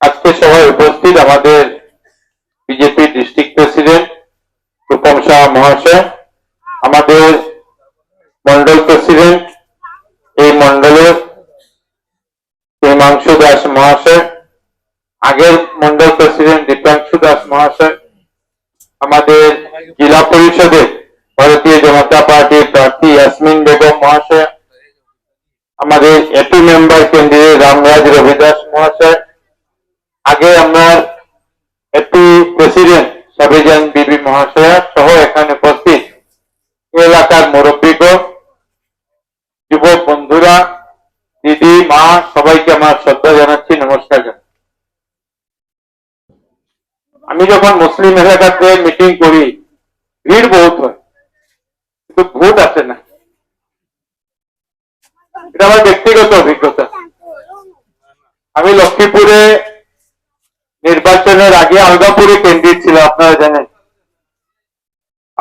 আজকে সবাই উপস্থিত আমাদের BJP district president Rupam Shah মহাশয়, আমাদের মন্ডল প্রেসিডেন্ট এই মন্ডলের হিমাংশু দাস মহাশয়, আগের মন্ডল প্রেসিডেন্ট দীপাংশু দাস মহাশয়, আমাদের জেলা মহাশয়া সহ এখানে উপস্থিত এলাকার মুরব্বীগণ, যুবক বন্ধুরা, দিদি, মা, সবাইকে আমার শ্রদ্ধা জানাচ্ছি, নমস্কার আমি যখন মুসলিম এলাকাতে মিটিং করি, ভিড় বহুত হয়, কিন্তু ভোট আসে না। এটা আমার ব্যক্তিগত অভিজ্ঞতা। আমি লক্ষ্মীপুরে নির্বাচনের আগে আলগাপুরে ক্যান্ডিডেট ছিল আপনারা জানেন।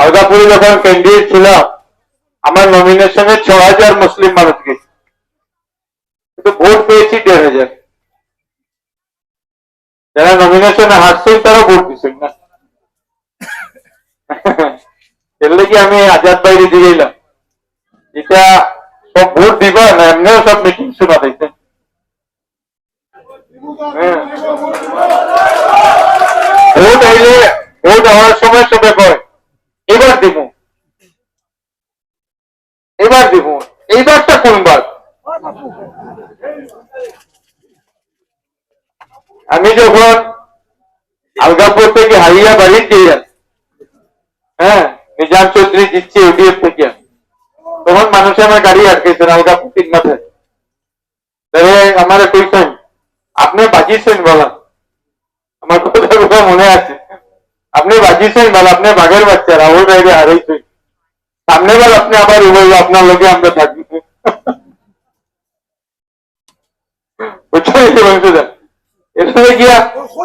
আলগাপুরে যখন ক্যান্ডিডেট ছিল আমার নমিনেশনে ছ হাজার মুসলিম মানুষ গেছে কিন্তু ভোট পেয়েছি দেড় হাজার। যারা নমিনেশনে হারছেন তারা ভোট দিচ্ছেন না। এর লেগে আমি আজাদ বাইরে দিয়ে এলাম। এটা সব ভোট দিবা না, এমনিও সব মিটিং শোনা দিতে ভোট হইলে ভোট হওয়ার সময় সবে কয় এবার দিব এবার দিব এইবারটা কোনবার আমি যখন আলগাপুর থেকে হারিয়া বাড়ি দিয়ে হ্যাঁ নিজাম চৌধুরী জিতছি ওডিএফ থেকে তখন মানুষ আমার গাড়ি আটকেছেন আলগাপুর তিন মাসে তাহলে আমার কইছেন আপনি বাজিয়েছেন বলা আমার কথা কথা মনে আছে আপনি বাজিয়েছেন বলা আপনি বাঘের বাচ্চা রাহুল রায়রে হারাইছেন সামনে বার আপনি আবার বলব আপনার লোকে আমরা থাকব বুঝতে পেরেছেন এখানে গিয়া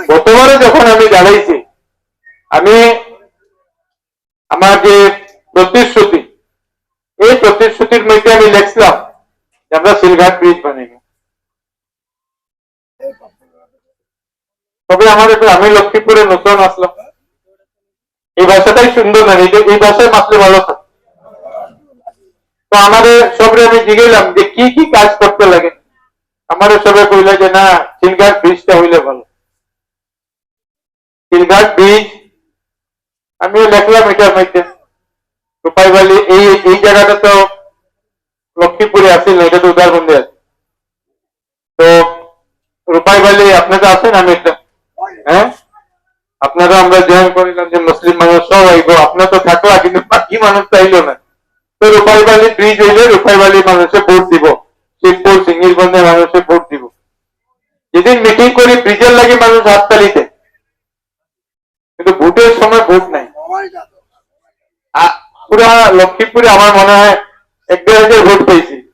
গতবারে যখন আমি দাঁড়াইছি আমি আমার যে প্রতিশ্রুতি, এই প্রতিশ্রুতির মধ্যে আমি লিখছিলাম আমরা সিলঘাট ব্রিজ বানাইব তবে আমার একটু আমি লক্ষ্মীপুরে নতুন আসলাম। এই ভাষাটাই সুন্দর না, এই ভাষায় মাসলে ভালো থাকে। তো আমাদের সবরে আমি জিগেলাম যে কি কি কাজ করতে লাগে? আমারও সবে কইলে যে না সিলঘাট ব্রিজটা হইলে ভালো। সিলঘাট ব্রিজ আমিও লেখলাম এটার মধ্যে। রূপাইবালি এই এই জায়গাটা তো লক্ষ্মীপুরে আসিল না এটা তো উদারবন্দে আছে। তো রূপাইবালি আপনি তো আছেন আমি একটা হ্যাঁ? আপনারা আমরা জয়েন করিলাম যে মুসলিম মানুষ সব আইব, আপনার তো থাকলা, কিন্তু বাকি মানুষ তো আইলো না। তো রূপাইবালি ব্রিজ হইলে রূপাইবালি মানুষে ভোট দিব শিবপুর সিঙ্গিরবন্ধে মানুষে ভোট দিব। যেদিন মিটিং করি, ব্রিজের লাগে মানুষ হাততালিতে। আ- লক্ষ্মীপুরে আমার মনে হয় এক দেড় হাজার ভোট পেয়েছি।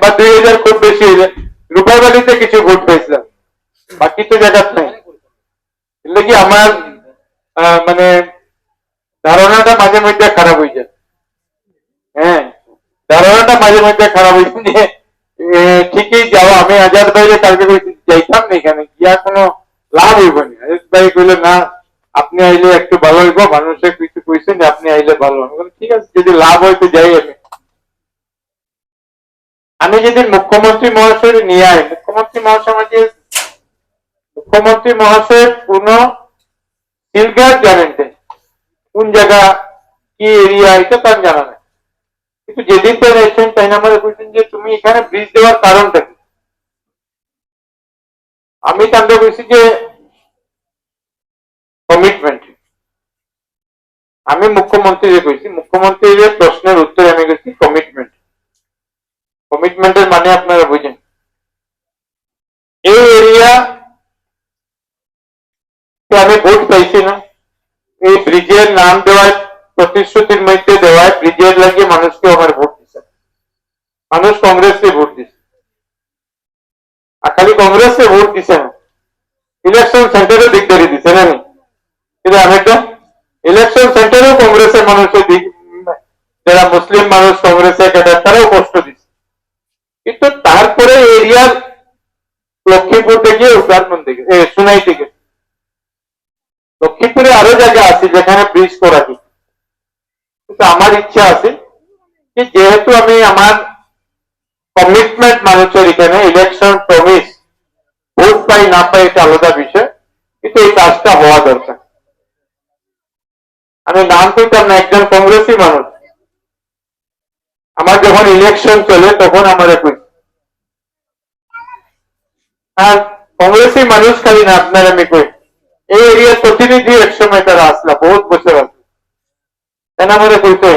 বা দুই হাজার খুব বেশি রূপাইবালিতে কিছু ভোট পেয়েছিলাম। বাকি তো জায়গাত নাই। এর কি আমার মানে ধারণাটা মাঝে মধ্যে খারাপ হয়ে যায়। হ্যাঁ ধারণাটা মাঝে মধ্যে খারাপ হয়ে যায়। ঠিকই যাও, আমি আজাদ বাইরে কালকে যাইতাম না এখানে, গিয়া কোনো লাভ হইব না। ভাই কইলে, না আপনি আইলে একটু ভালো হইব মানুষের কিছু কইছেন যে আপনি আইলে ভালো আমি বললাম, ঠিক আছে যদি লাভ হয় তো যাই আমি আমি যেদিন মুখ্যমন্ত্রী মহাশয় নিয়ে আই মুখ্যমন্ত্রী মহাশয় আমাকে মুখ্যমন্ত্রী মহাশয় কোন সিলগার জানেন কোন জায়গা কি এরিয়া এটা তার জানা নাই। কিন্তু যেদিন তো এসেছেন তাই আমাদের বলছেন যে তুমি এখানে ব্রিজ দেওয়ার কারণটা কি? আমি তাদের বলছি যে কমিটমেন্ট আমি মুখ্যমন্ত্রীকে কইছি মুখ্যমন্ত্রীর প্রশ্নের উত্তরে আমি কইছি কমিটমেন্ট কমিটমেন্টের মানে আপনারা বুঝেন এই এরিয়া আমি ভোট পাইছি না। এই ব্রিজের নাম দেওয়ায় প্রতিশ্রুতির মধ্যে দেওয়ায় ব্রিজের লাগে মানুষকে আমার ভোট দিছে। মানুষ কংগ্রেসকে ভোট দিছে। আর খালি কংগ্রেসকে ভোট দিছে না। ইলেকশন সেন্টারে দিকদারি দিছে না নি? কিন্তু আমি একটা ইলেকশন সেন্টারেও কংগ্রেসের মানুষের দিক যারা মুসলিম মানুষ কংগ্রেসের ক্যাডার তারাও কষ্ট দিচ্ছে। কিন্তু তারপরে এরিয়ার লক্ষ্মীপুর থেকে উদারমন থেকে এ, সুনাই থেকে লক্ষ্মীপুরে আরও জায়গা আছে যেখানে ব্রিজ করা যায়। কিন্তু আমার ইচ্ছা আছে যে যেহেতু আমি আমার কমিটমেন্ট মানুষের এখানে ইলেকশন প্রমিস ভোট পাই না পাই এটা আলাদা বিষয় কিন্তু এই কাজটা হওয়া দরকার। আমি নাম পেতাম না, একজন কংগ্রেসি মানুষ। আমার যখন ইলেকশন চলে, তখন আমার কই। আর কংগ্রেসি মানুষ খালি না, আপনার আমি কই। এই এরিয়ার প্রতিনিধি একসময় তারা আসলা, বহুত বছর আসলো কেন আমার কইতে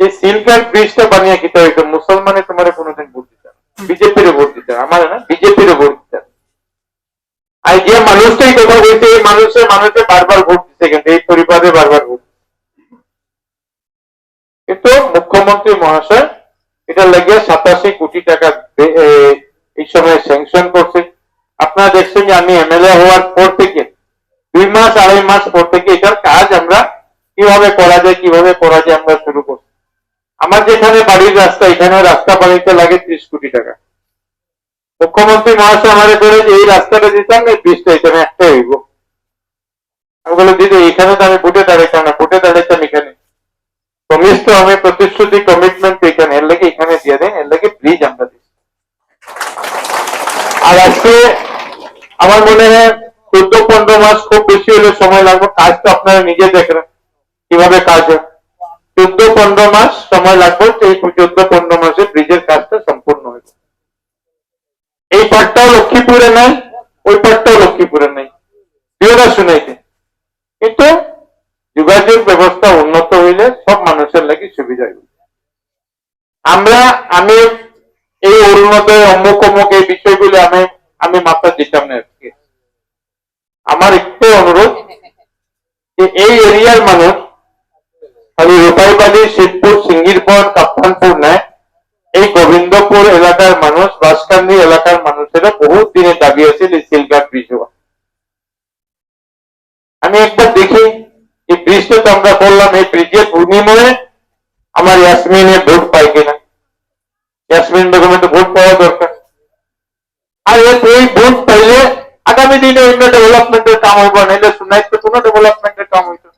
এই সিলকার ব্রিজটা বানিয়ে কিতে হইতো, মুসলমানে তোমার কোনোদিন ভোট দিতে বিজেপির ভোট দিতে আমার না বিজেপির ভোট দিতে আর যে মানুষটাই কথা বলছে এই মানুষের মানুষে বারবার ভোট দিচ্ছে কিন্তু, এই পরিবারে বারবার ভোট। কিন্তু মুখ্যমন্ত্রী মহাশয়, এটা লাগিয়ে সাতাশি কোটি টাকা এই সময় স্যাংশন করছে। আপনারা দেখছেন যে আমি এমএলএ হওয়ার পর থেকে, দুই মাস, আড়াই মাস পর থেকে এটার কাজ আমরা কীভাবে করা যায়, কীভাবে করা যায় আমরা শুরু করছি। আমার যেখানে বাড়ির রাস্তা, এখানে রাস্তা বানাইতে লাগে ত্রিশ কোটি টাকা। মুখ্যমন্ত্রী মহাশয় আমাদের করে যে, এই রাস্তাটা দিতাম এই ব্রিজটা এখানে একটাই হইব। আমি বলে, দিদি এখানে তো আমি ভোটে দাঁড়াইতাম না, ভোটে দাঁড়াইতাম এখানে। প্রমিস তো আমি প্রতিশ্রুতি কমিটমেন্ট এখানে এর লাগে এখানে দিয়ে দেন এর লাগে ব্রিজ আমরা দিই আর আজকে আমার মনে হয় চোদ্দ পনেরো মাস খুব বেশি হলে সময় লাগবে কাজ তো আপনারা নিজে দেখেন কীভাবে কাজ হয় চোদ্দ পনেরো মাস সময় লাগবে তো এই চোদ্দ পনেরো মাসে ব্রিজের কাজটা সম্পূর্ণ হয়ে যাবে। এই পাটটাও লক্ষ্মীপুরে নাই ওই পাটটাও লক্ষ্মীপুরে নাই দুটা শুনাইছে কিন্তু যোগাযোগ ব্যবস্থা উন্নত হইলে সব মানুষের লাগি সুবিধা আমরা, আমি এই অরুণোদয় অমুক অমুক এই বিষয়গুলো আমি আমি মাথা দিতাম না আজকে। আমার একটু অনুরোধ যে এই এরিয়ার মানুষ, খালি রূপাইবাড়ি শিবপুর, সিঙ্গিরপর, কাপ্তানপুর নেয়, এই গোবিন্দপুর এলাকার মানুষ, বাসকান্দি এলাকার মানুষেরা বহুত দিনে দাবি আছে এই সিলগার ব্রিজ আমি একবার দেখি ব্রিজটা তো আমরা করলাম এই ব্রিজের বিনিময়ে আমার ইয়াসমিনের ভোট পাই কিনা? ইয়াসমিন বেগমের তো ভোট পাওয়া দরকার। আর এই ভোট পাইলে আগামী দিনে অন্য ডেভেলপমেন্টের কাম হইব নাইলে শুনাইতে কোনো ডেভেলপমেন্টের কাম হইতো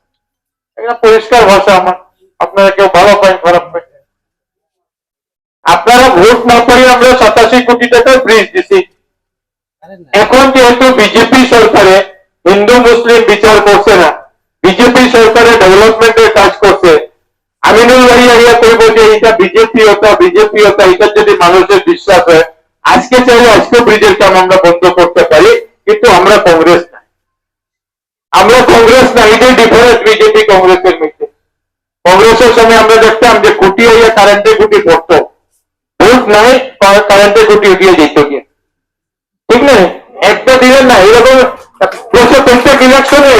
এটা পরিষ্কার ভাষা আমার। আপনারা কেউ ভালো পাই খারাপ পাই আপনারা ভোট না পাই আমরা সাতাশি কোটি টাকার ব্রিজ দিছি। এখন যেহেতু বিজেপি সরকারে হিন্দু মুসলিম বিচার করছে না বিজেপি সরকারে ডেভেলপমেন্টের কাজ করছে আমিনুল ভাই আইয়া করব যে এটা বিজেপি হতা এটা যদি মানুষের বিশ্বাস হয়, আজকে চাইলে আজকে ব্রিজের কাম আমরা বন্ধ করতে পারি, কিন্তু আমরা কংগ্রেস না আমরা কংগ্রেস না এটাই ডিফারেন্স বিজেপি কংগ্রেসের মধ্যে। কংগ্রেসের সময় আমরা দেখতাম যে খুঁটি হইয়া কারেন্টে খুঁটি পড়তো ভোট নাই কারেন্টে খুঁটি উঠিয়ে যেত গিয়ে। ঠিক না একটা দিনের না, এরকম দুশো পঞ্চাশ ইলেকশনে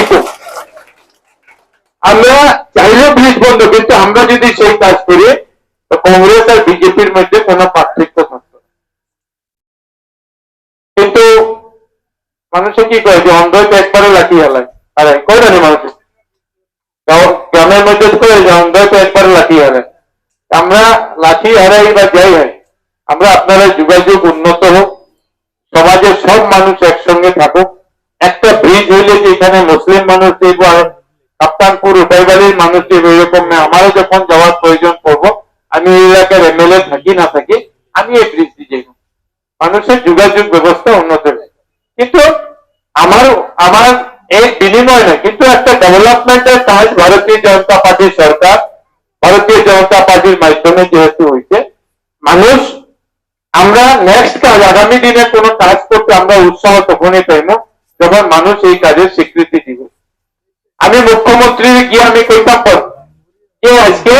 আমরা চাইলে ব্রিজ বন্ধ, কিন্তু আমরা যদি সেই কাজ বিজেপির মধ্যে কোনো পার্থক্য থাকতো। কিন্তু মানুষে কি করে যে অন্ধ একবারে লাঠি হেলায় আরে কই না মানুষ? গ্রামের মধ্যে করে যে অন্ধ একবারে লাঠি হারায় আমরা লাঠি হারাই বা যাই হয় আমরা আপনারা যোগাযোগ উন্নত হোক, সমাজের সব মানুষ একসঙ্গে থাকুক। একটা ব্রিজ হইলে যে এখানে মুসলিম মানুষ কাপ্তানপুর উঠাইবাড়ির মানুষ এরকম আমারও যখন যাওয়ার প্রয়োজন আমি এই এলাকার এমএলএ থাকি, না থাকি, আমি এই ব্রিজ দিয়ে যাইব মানুষের যোগাযোগ ব্যবস্থা উন্নত কিন্তু আমার আমার এই বিনিময় না কিন্তু একটা ডেভেলপমেন্টের কাজ ভারতীয় জনতা পার্টির সরকার, ভারতীয় জনতা পার্টির মাধ্যমে যেহেতু হয়েছে, মানুষ, আমরা নেক্সট কাজ, আগামী দিনে কোনো কাজ করতে আমরা উৎসাহ তখনই পাইব যখন মানুষ এই কাজের স্বীকৃতি দিবে। আমি মুখ্যমন্ত্রীর গিয়ে আমি কইতাম, যে আজকে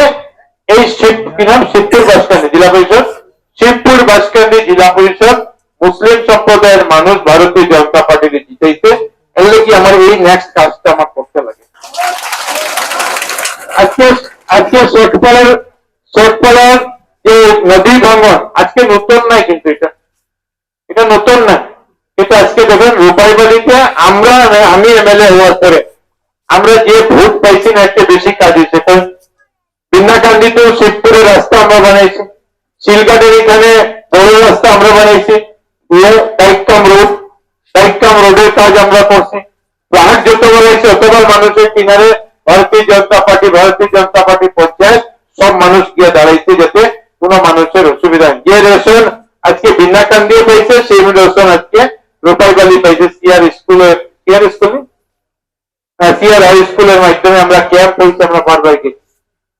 এই শিব, কি নাম? শিবপুর বাসকান্দি, জেলা পরিষদ। শিবপুর বাসকান্দি, জেলা পরিষদ। মুসলিম সম্প্রদায়ের মানুষ ভারতীয় জনতা পার্টিকে জিতাইছে। এর কি আমার এই নেক্সট কাজটা আমার করতে লাগে? আজকে আজকে শেখপাড়ার শেখপাড়ার যে নদী ভাঙন, আজকে নতুন নাই কিন্তু এটা। এটা নতুন না কিন্তু আজকে দেখেন রূপাইবাড়িতে আমরা, আমি এমএলএ হওয়ার পরে, আমরা যে ভোট পাইছি না, একটা বেশি কাজ হয়েছে। কারণ বিন্নাকান্দিতেও শিবপুরের রাস্তা আমরা বানাইছি। শিলঘাটের এখানে বড় রাস্তা আমরা বানাইছি। ডাইকাম রোড। রোডের কাজ আমরা করছি। প্লান্ট যতবার এসে অতবার মানুষের কিনারে ভারতীয় জনতা পার্টি, ভারতীয় জনতা পার্টি পঞ্চায়েত সব মানুষ গিয়ে দাঁড়াইছে যাতে কোনো মানুষের অসুবিধা যে রেশন আজকে বিনাকান দিয়ে পাইছে, সেই রেশন আজকে রূপাইবালি পাইছে সিআর স্কুলের, সিআর স্কুলে? সিআর হাই স্কুলের মাধ্যমে আমরা ক্যাম্প হয়েছে আমরা পারবাইকে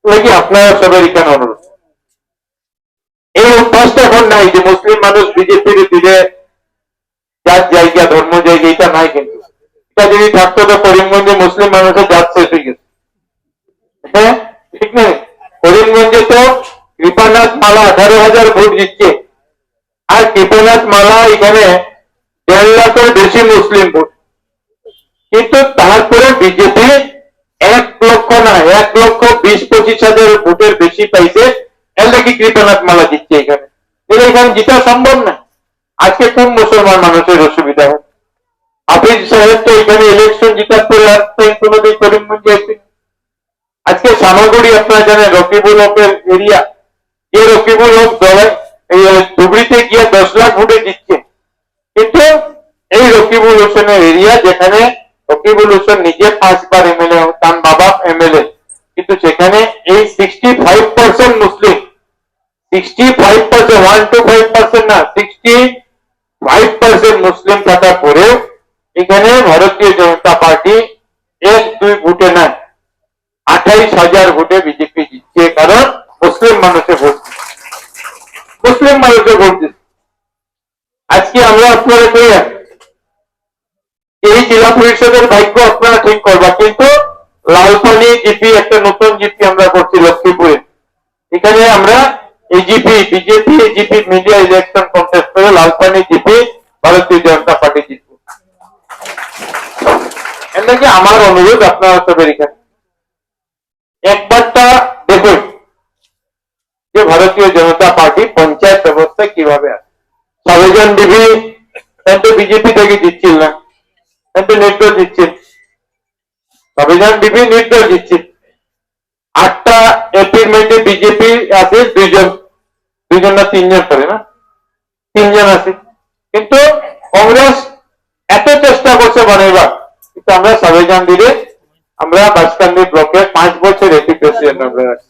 লাগি আপনারা সবাই এখানে অনুরোধ এই অভ্যাসটা এখন নাই যে মুসলিম মানুষ বিজেপির দিলে যার জায়গা, ধর্ম, জায়গা, এটা নাই কিন্তু। এটা যদি থাকতো তো করিমগঞ্জে মুসলিম মানুষের জাত শেষ হয়ে গেছে। হ্যাঁ ঠিক নেই? করিমগঞ্জে তো কৃপানাথ মালা আঠারো হাজার ভোট জিতছে আর কৃপানাথ মালা এখানে দেড় লাখের বেশি মুসলিম ভোট। কিন্তু তারপরে বিজেপি এক লক্ষ বিশ পঁচিশ হাজার ভোটের বেশি পাইছে এর নাকি কৃপানাথ মালা। জিতছে এখানে এটা এখানে জিতা সম্ভব না আজকে কোন মুসলমান মানুষের অসুবিধা হয় হাফিজ সাহেব তো এখানে ইলেকশন জিতার পরে আর তো কোনোদিন করিমগঞ্জে আসেনি আজকে সামগ্রী আপনারা জানেন রকিবুল হকের এরিয়া এই রকিবুল হক দলে- এই ধুবড়িতে গিয়ে দশ লাখ ভোটে জিতছে কিন্তু এই রকিবুল হোসেনের এরিয়া যেখানে রকিবুল হোসেন নিজে পাঁচবার এমএলএ তার বাবা এমএলএ কিন্তু সেখানে এই sixty five percent Muslim. Sixty five percent one two five percent না সিক্সটি ফাইভ পার্সেন্ট মুসলিম থাকার পরেও এখানে ভারতীয় জনতা পার্টি এক, দুই ভোটে না আঠাইশ হাজার ভোটে বিজেপি জিতছে, কারণ মুসলিম মানুষে ভোট। মুসলিম মানুষে ভোট দিচ্ছে। আজকে আমরা আপনারা এই জেলা পরিষদের ভাগ্য লালপানি জিপি, একটা নতুন জিপি আমরা করছি লক্ষ্মীপুরে। এখানে আমরা AGP BJP AGP media election contest করে লালপানি জিপি, ভারতীয় জনতা পার্টি জিতব। এটাকে আমার অনুরোধ আপনারা সবের এখানে। একবারটা দেখুন যে ভারতীয় জনতা পার্টি পঞ্চায়েত ব্যবস্থায় কীভাবে আছে। সবেজন ডিবি বিজেপি থেকে জিতছিল না কিন্তু নির্দল জিতছেন সবেজন ডিবি নির্দল জিতছেন আটটা এপির মধ্যে বিজেপি আছে, দুইজন দুইজন না তিনজন করে না, তিনজন আছে। কিন্তু কংগ্রেস এত চেষ্টা করছে বানাইবার কিন্তু আমরা সবেজন দিলে আমরা বাসকান্দি ব্লকে পাঁচ বছর এপি প্রেসিডেন্ট আমরা আছি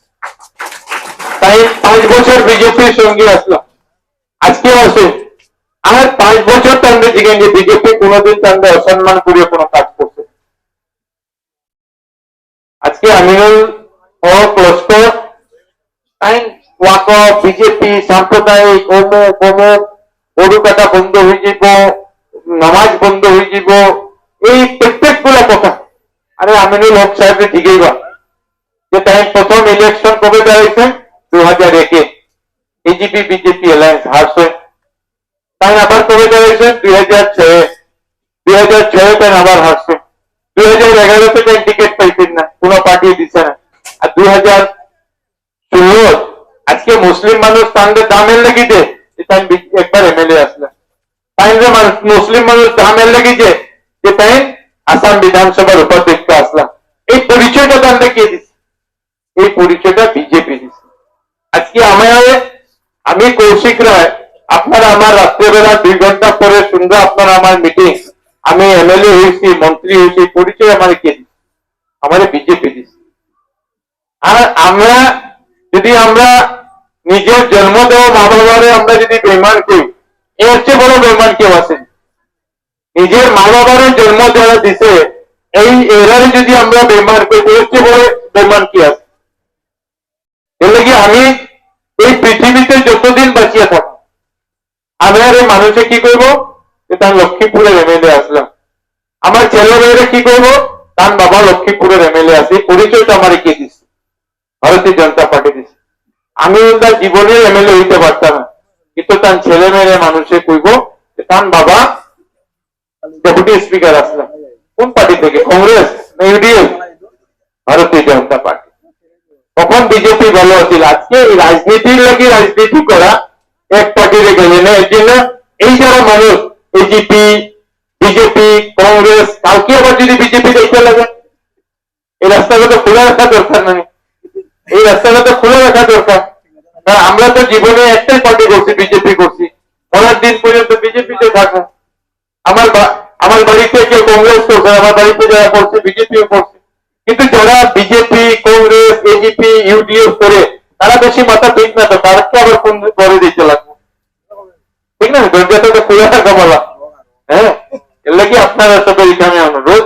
তাই পাঁচ বছর বিজেপির সঙ্গে আসলাম আজকে আসে আর পাঁচ বছর তান্ডে জিগেন যে বিজেপি কোনোদিন তান্ডে অসম্মান করিয়ে কোনো কাজ করছে আজকে আমিনুল হক লস্কর আইন ওয়াক বিজেপি সাম্প্রদায়িক অমুক অমুক গরু কাটা বন্ধ হয়ে যাব নামাজ বন্ধ হয়ে যাব এই প্রত্যেকগুলা কথা। আরে আমিনুল হক সাহেব ঠিকই বা যে তাই প্রথম ইলেকশন কবে দাঁড়িয়েছে? দু হাজার একে এজিপি বিজেপি অ্যালায়েন্স হারছে তাই আবার কবে দাঁড়িয়েছে? দুই হাজার ছয়ে। দুই হাজার ছয়ে তাই আবার হারছে। দুই হাজার এগারোতে তাই টিকিট পাইছেন না। কোনো পার্টি দিচ্ছে না আর দুই হাজার ষোলো আজকে মুসলিম মানুষ তাদের দামের লেগেছে যে তাই বি- একবার এমএলএ আসলে তাই যে মানুষ মুসলিম মানুষ দামের লেগেছে যে তাই আসাম বিধানসভার উপাধ্যক্ষ আসলাম এই পরিচয়টা তাদের কে দিচ্ছে এই পরিচয়টা বিজেপি দিচ্ছে আজকে আমার আমি কৌশিক রায় আপনারা আমার রাত্রেবেলা দুই ঘণ্টা পরে শুনব আপনারা আমার মিটিং আমি এমএলএ হয়েছি মন্ত্রী হয়েছি পরিচয় আমার কে দিচ্ছে আমার বিজেপি দিচ্ছে আর আমরা যদি আমরা নিজের জন্ম দেওয়া মা বাবারে আমরা যদি বেমান করি, এর চেয়ে বড় বেমান কেউ আছে? নিজের মা বাবারে জন্ম দেওয়া দিছে, এই এরারে যদি আমরা বেমান করি, এর চেয়ে বড় বেমান কি আছে? এর লাগি আমি এই পৃথিবীতে যতদিন বাঁচিয়ে থাকব, আমি আর এই মানুষে কি করব? তার লক্ষ্মীপুরের এমএলএ আসলাম। আমার ছেলে মেয়েরা কি করব? তার বাবা লক্ষ্মীপুরের এমএলএ আছে, পরিচয়টা আমার কে দিচ্ছে ভারতীয় জনতা পার্টি দিচ্ছে আমি তার জীবনে এমএলএ হইতে পারতাম কিন্তু তার ছেলে মেয়েরা মানুষে কইব যে তার বাবা ডেপুটি স্পিকার আসলাম। কোন পার্টি থেকে? কংগ্রেস না ভারতীয় জনতা পার্টি। তখন বিজেপি ভালো আছিল? আজকে এই রাজনীতির লাগি রাজনীতি করা এক পার্টিতে গেলে না, এর জন্য এই যারা মানুষ এজিপি বিজেপি কংগ্রেস কাউকে আবার যদি বিজেপি দেখতে লাগে এই রাস্তাগুলো খোলা রাখা দরকার নাই এই রাস্তাগুলো খোলা রাখা দরকার। কারণ আমরা তো জীবনে একটাই পার্টি করছি বিজেপি করছি। মরার দিন পর্যন্ত বিজেপিতে থাকব। আমার আমার বাড়িতে কেউ কংগ্রেস করছে, আমার বাড়িতে যারা করছে বিজেপিও করছে। কিন্তু যারা বিজেপি কংগ্রেস এজিপি ইউডিএফ করে, তারা বেশি মাথা ঠিক না তো, তারকে আবার কোন করে দিতে লাগবে? ঠিক না? দরজাটা তো খুলে রাখা বলা। এর লাগে আপনারা সবাই এখানে অনুরোধ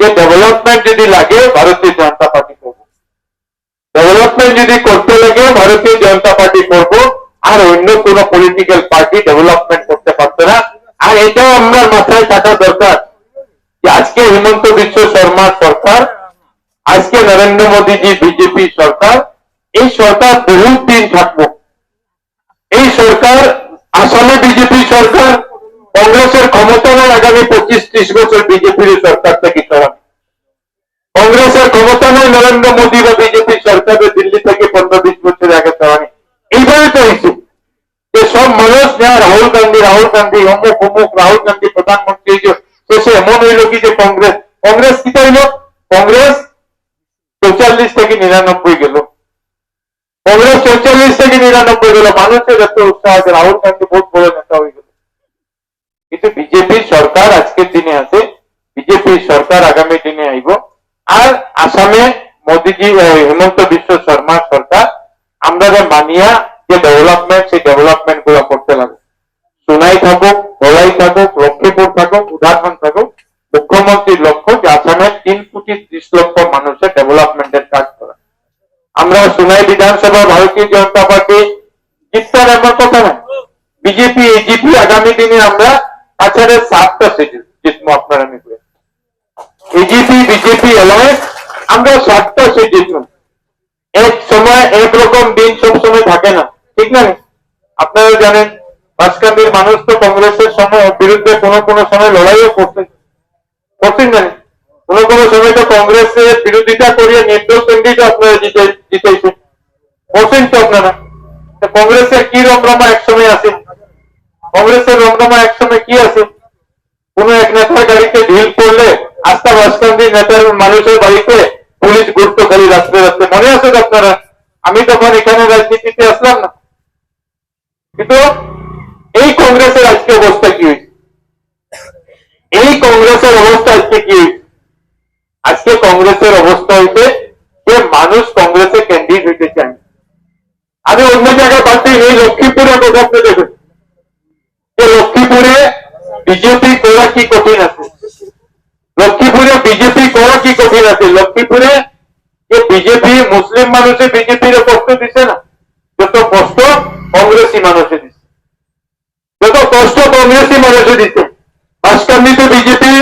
যে ডেভেলপমেন্ট যদি লাগে, ভারতীয় জনতা পার্টি করব। ডেভেলপমেন্ট যদি করতে লাগে, ভারতীয় জনতা পার্টি করব। আর অন্য কোন পলিটিক্যাল পার্টি ডেভেলপমেন্ট করতে পারবে না। আর এটাও আমরা মাথায় থাকা দরকার যে আজকে হিমন্ত বিশ্ব শর্মা সরকার, আজকে নরেন্দ্র মোদীজি বিজেপি সরকার, এই সরকার বহুত থাকব। এই সরকার, আসামে বিজেপি সরকার কংগ্রেসের ক্ষমতা নয় আগামী পঁচিশ, ত্রিশ বছর বিজেপির সরকার থেকে সরাবে কংগ্রেসের ক্ষমতা নয় নরেন্দ্র মোদী বা বিজেপি সরকারের দিল্লি থেকে পনেরো, বিশ বছর আগে সরাবে এইভাবে হয়েছে যে সব মানুষ নেওয়া রাহুল গান্ধী রাহুল গান্ধী, অমুক অমুক, রাহুল গান্ধী, প্রধানমন্ত্রী যে শেষে এমন হইল কি যে কংগ্রেস কংগ্রেস কি হইল কংগ্রেস চৌচল্লিশ থেকে নিরানব্বই গেল। কংগ্রেস চৌচল্লিশ থেকে নিরানব্বই গেল। মানুষের এত উৎসাহ আছে রাহুল গান্ধী বহুত বড় নেতা হয়ে গেল। কিন্তু বিজেপির সরকার আজকের দিনে আছে। বিজেপির সরকার আগামী দিনে আইব। আর আসামে মোদিজি হিমন্ত বিশ্ব শর্মা সরকার আমরা যে মানিয়া যে ডেভেলপমেন্ট সেই ডেভেলপমেন্টগুলো করতে লাগবে। সোনাই থাকুক, ধলাই থাকুক, লক্ষ্মীপুর থাকুক উদাহরণ থাকুক, মুখ্যমন্ত্রীর লক্ষ্য যে আসামে তিন কোটি ত্রিশ লক্ষ মানুষের ডেভেলপমেন্টের কাজ করা। আমরা সোনাই বিধানসভা ভারতীয় জনতা পার্টি জিততার এমন কথা না। বিজেপি এজিপি আগামী দিনে আমরা কাছাড়ের সাতটা সিট জিতবো আপনার আমি। এজিপি বিজেপি অ্যালায়েন্স আমরা সাতটা সিট এক সময় একরকম দিন সব সময় থাকে না, ঠিক না আপনারা জানেন মাঝখানের মানুষ তো কংগ্রেসের সময় বিরুদ্ধে কোনো কোনো সময় লড়াইও করতে করছেন জানেন কোনো কোনো সময় তো কংগ্রেসের বিরোধিতা করিয়ে নির্দল কেন্দ্রিক আপনারা জিতে জিতেছেন করছেন তো আপনারা। কংগ্রেসের কি রমরমা এক সময় আছে কংগ্রেসের রমনামা এক সময় কি আছে? কোন এক নেতার গাড়িতে ঢিল করলে আস্থা বাসকান্দি নেতার মানুষের বাড়িতে পুলিশ গুরুত্ব খালি রাস্তায় রাস্তায়। মনে আছে আপনারা? আমি তখন এখানে রাজনীতিতে আসলাম না। কিন্তু এই কংগ্রেসের আজকে অবস্থা কি হয়েছে এই কংগ্রেসের অবস্থা আজকে কি হয়েছে আজকে কংগ্রেসের অবস্থা হইতে যে মানুষ কংগ্রেসে ক্যান্ডিডেট হইতে চায় না। আমি অন্য জায়গায় বাদ দিই এই লক্ষ্মীপুরের কথা আপনি দেখুন যে লক্ষ্মীপুরে বিজেপি করা কি কঠিন আছে? লক্ষ্মীপুরে বিজেপি করা কি কঠিন আছে? লক্ষ্মীপুরে যে বিজেপি মুসলিম মানুষে বিজেপির কষ্ট দিছে না, যত কষ্ট কংগ্রেসি মানুষে দিছে। যত কষ্ট কংগ্রেসি মানুষে দিছে। মাঝখানিতে বিজেপি,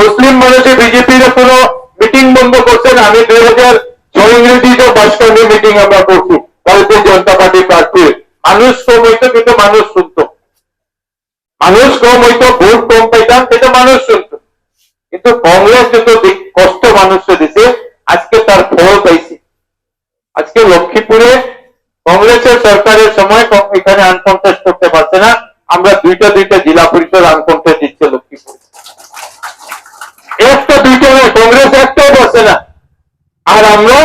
মুসলিম মানুষে বিজেপির কোনো মিটিং বন্ধ করছে না। আমি দুই হাজার ছয় ইংরেজিতে মাঝখানি মিটিং আমরা করছি, ভারতীয় জনতা পার্টি প্রার্থী মানুষ কম হইতো কিন্তু মানুষ শুনতো। সেটা মানুষ শুনতো। কিন্তু কংগ্রেস যত কষ্ট মানুষকে দিছে, আজকে তার ফল পাইছে। আজকে লক্ষ্মীপুরে কংগ্রেসের সরকারের সময় এখানে করতে পারছে না। আমরা দুইটা দুইটা জেলা পরিষদ আনকন্টেস্ট দিচ্ছে লক্ষ্মীপুরে। একটা দুইটা নয়, কংগ্রেস একটাও বসে না। আর আমরা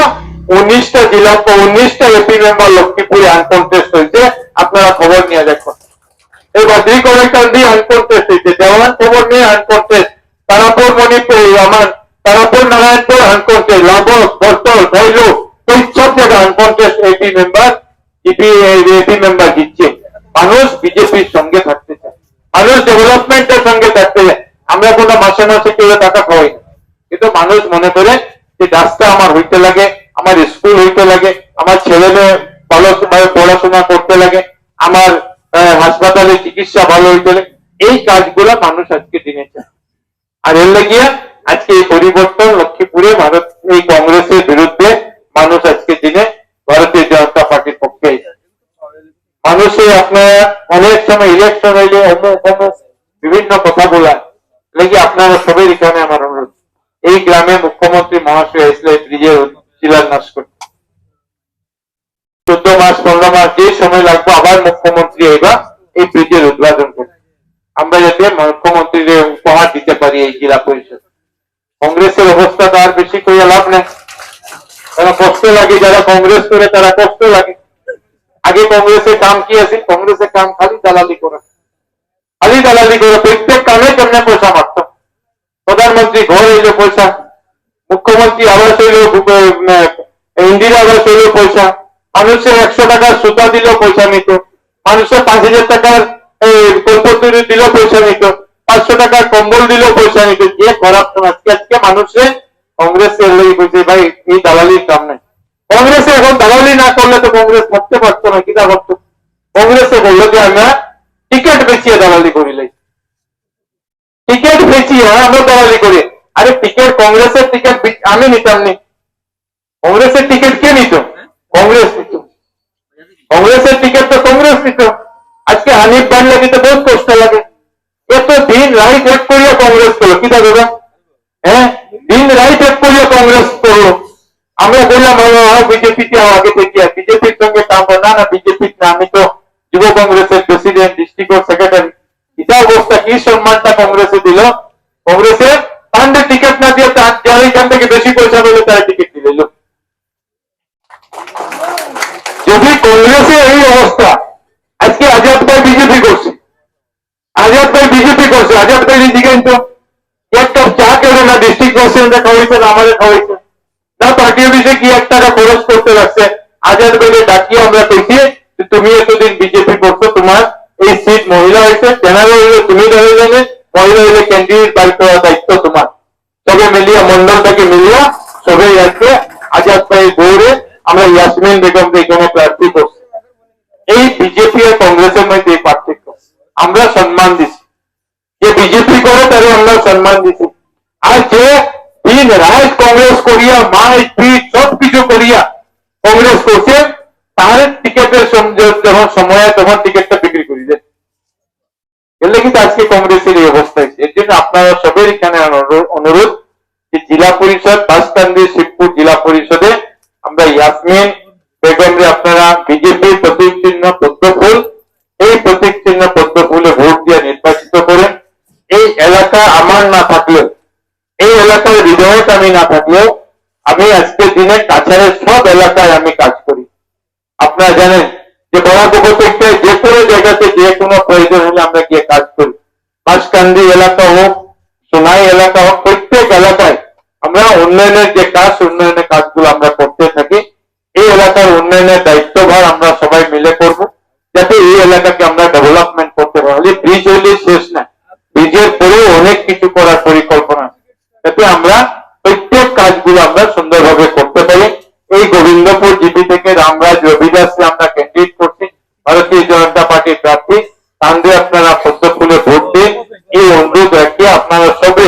উনিশটা জেলা উনিশটা এপি মেম্বার লক্ষ্মীপুরে আনকন্টেস্ট হয়েছে। আপনারা খবর নিয়ে দেখুন। এই বদ্রি দিয়ে আনকন্টেস্ট হয়েছে দেওয়ান খবর নিয়ে আনকন্টেস্ট তারাপুর মণিপুর আমার তারাপুর নারায়ণপুর আনকন্টেস্ট লাবস বর্তল ভৈলু এই সব জায়গায় uncontest AP member EP AP member দিচ্ছে। মানুষ বিজেপির সঙ্গে থাকতে চায়। মানুষ ডেভেলপমেন্টের সঙ্গে থাকতে চায়। আমরা কোনো মাসে মাসে কেউ টাকা খাওয়াই না। কিন্তু মানুষ মনে করে যে রাস্তা আমার হইতে লাগে, আমার স্কুল হইতে লাগে, আমার ছেলে মেয়ে ভালোভাবে পড়াশোনা করতে লাগে, আমার হাসপাতালে চিকিৎসা ভালো হইতে লাগে এই কাজগুলো মানুষ আজকে দিনে চায়। আর এর লাগিয়া আজকে এই পরিবর্তন লক্ষ্মীপুরে ভারত, এই কংগ্রেসের বিরুদ্ধে মানুষ আজকে দিনে ভারতীয় জনতা পার্টির পক্ষে। মানুষে আপনারা অনেক সময় ইলেকশন হইলে অমুক অমুক বিভিন্ন কথা বলায় লেগে আপনারা সবাই এখানে আমার অনুরোধ। এই গ্রামে মুখ্যমন্ত্রী মহাশয় এসলে ব্রিজের শিলান্যাস করতে। চোদ্দ মাস, পনেরো মাস যে সময় লাগবে, আবার মুখ্যমন্ত্রী এবার এই ব্রিজের উদ্বোধন করতে আমরা যাতে মুখ্যমন্ত্রীর উপহার দিতে পারি এই জেলা পরিষদ। কংগ্রেসের অবস্থা তো আর বেশি করে লাভ নেই। তারা কষ্ট লাগে, যারা কংগ্রেস করে তারা কষ্ট লাগে। আগে কংগ্রেসের কাম কি আছে? কংগ্রেসের কাম খালি দালালি করা। খালি দালালি করে, প্রত্যেক কামে কেমনে পয়সা মারত? মুখ্যমন্ত্রী ঘর হইল পয়সা, মুখ্যমন্ত্রী আবাস হইল ইন্দিরা আবাস হইল পয়সা, মানুষের একশো টাকার সুতা দিলেও পয়সা নিত। মানুষের পাঁচ হাজার টাকার কল্পতরু দিলেও পয়সা নিত। পাঁচশো টাকার কম্বল দিলেও পয়সা নিত। যে করাপশন আজকে আজকে মানুষের কংগ্রেসের লেগে বলছে ভাই, এই দালালির কাম নাই। কংগ্রেসে এখন দালালি না করলে তো কংগ্রেস থাকতে পারতো না কিনা করতো কংগ্রেসে বলল যে, আমরা টিকিট বেচিয়ে দালালি করিলাই টিকিট বেচিয়ে আমরা দালালি করি। আরে টিকিট, কংগ্রেসের টিকিট আমি নিতাম নি। কংগ্রেসের টিকিট কে নিত? কংগ্রেস নিত। কংগ্রেসের টিকিট তো কংগ্রেস নিত আজকে হানিফ বান লাগে তো বহুত কষ্ট লাগে এত দিন রাইট এক করিয়া কংগ্রেস করল কি দাদা হ্যাঁ দিন রাইট এক করিয়া কংগ্রেস করল আমরা বললাম বিজেপিতে আগে থেকে বিজেপির সঙ্গে কাম করো না না বিজেপি না আমি তো যুব কংগ্রেসের প্রেসিডেন্ট ডিস্ট্রিক্ট সেক্রেটারি এটা অবস্থা কি সম্মানটা কংগ্রেসে দিল কংগ্রেসে তাদের টিকিট না দিয়ে তার যারা এখান থেকে বেশি পয়সা পেল তারা টিকিট দিল যদি কংগ্রেসে এই অবস্থা আজকে আজাদ ভাই বিজেপি করছে আজাদ ভাই বিজেপি করছে আজাদ ভাই জিজ্ঞেস তো এক কাপ চা কেন না ডিস্ট্রিক্ট প্রেসিডেন্টে খাওয়াইছে না আমাদের খাওয়াইছে না পার্টি অফিসে কি এক টাকা খরচ করতে লাগছে আজাদ ভাইকে ডাকিয়ে আমরা কইছি যে তুমি এতদিন বিজেপি করছ তোমার এই সিট মহিলা হয়েছে জেনারেল হইলে তুমি দাঁড়িয়ে মহিলা হইলে ক্যান্ডিডেট বাই করার দায়িত্ব তোমার সবে মিলিয়া মন্ডল থেকে মিলিয়া সবাই আজকে আজাদ ভাইয়ের গৌরে আমরা ইয়াসমিন বেগমকে এখানে প্রার্থী করছি। এই বিজেপি আর কংগ্রেসের মধ্যে এই পার্থক্য। আমরা সম্মান দিছি। যে বিজেপি করে তারে আমরা সম্মান দিছি। আর যে দিন রাত কংগ্রেস করিয়া মার পিট সব কিছু করিয়া কংগ্রেস করছে, তার টিকেটের যখন সময় তখন টিকিটটা বিক্রি করে দেয়। এলে কিন্তু আজকে কংগ্রেসের এই অবস্থা এর জন্য আপনারা সবের এখানে অনুরোধ যে জেলা পরিষদ বাসকান্দি শিবপুর জেলা পরিষদে আমরা ইয়াসমিন বেগমরে আপনারা বিজেপির প্রতীক চিহ্ন পদ্মফুল এই প্রতীক চিহ্ন পদ্মফুলে ভোট দিয়ে নির্বাচিত করেন এই এলাকা আমার না থাকলেও এই এলাকার বিধায়ক আমি না থাকলেও আমি আজকের দিনে কাছাড়ের সব এলাকায় আমি কাজ করি আপনারা জানেন যে বরাক উপত্যকায় যে কোনো জায়গাতে যে কোনো প্রয়োজন হলে আমরা গিয়ে কাজ করি বাসকান্দি এলাকা হোক সোনাই এলাকা হোক প্রত্যেক এলাকায় আমরা উন্নয়নের যে কাজ উন্নয়নের কাজগুলো আমরা করতে থাকি এই এলাকার উন্নয়নের দায়িত্বভার আমরা সবাই মিলে করব। যাতে এই এলাকাকে আমরা ডেভেলপমেন্ট করতে পারি। ব্রিজ হইলে শেষ না। ব্রিজের পরেও অনেক কিছু করার পরিকল্পনা যাতে আমরা প্রত্যেক কাজগুলো আমরা সুন্দরভাবে করতে পারি। এই গোবিন্দপুর জিপি থেকে রামরাজ রবিদাসকে আমরা ক্যান্ডিডেট করছি। ভারতীয় জনতা পার্টির প্রার্থী। তান্ডে আপনারা পদ্ম ভোট দিন। এই অনুরোধ রাখি আপনারা সবে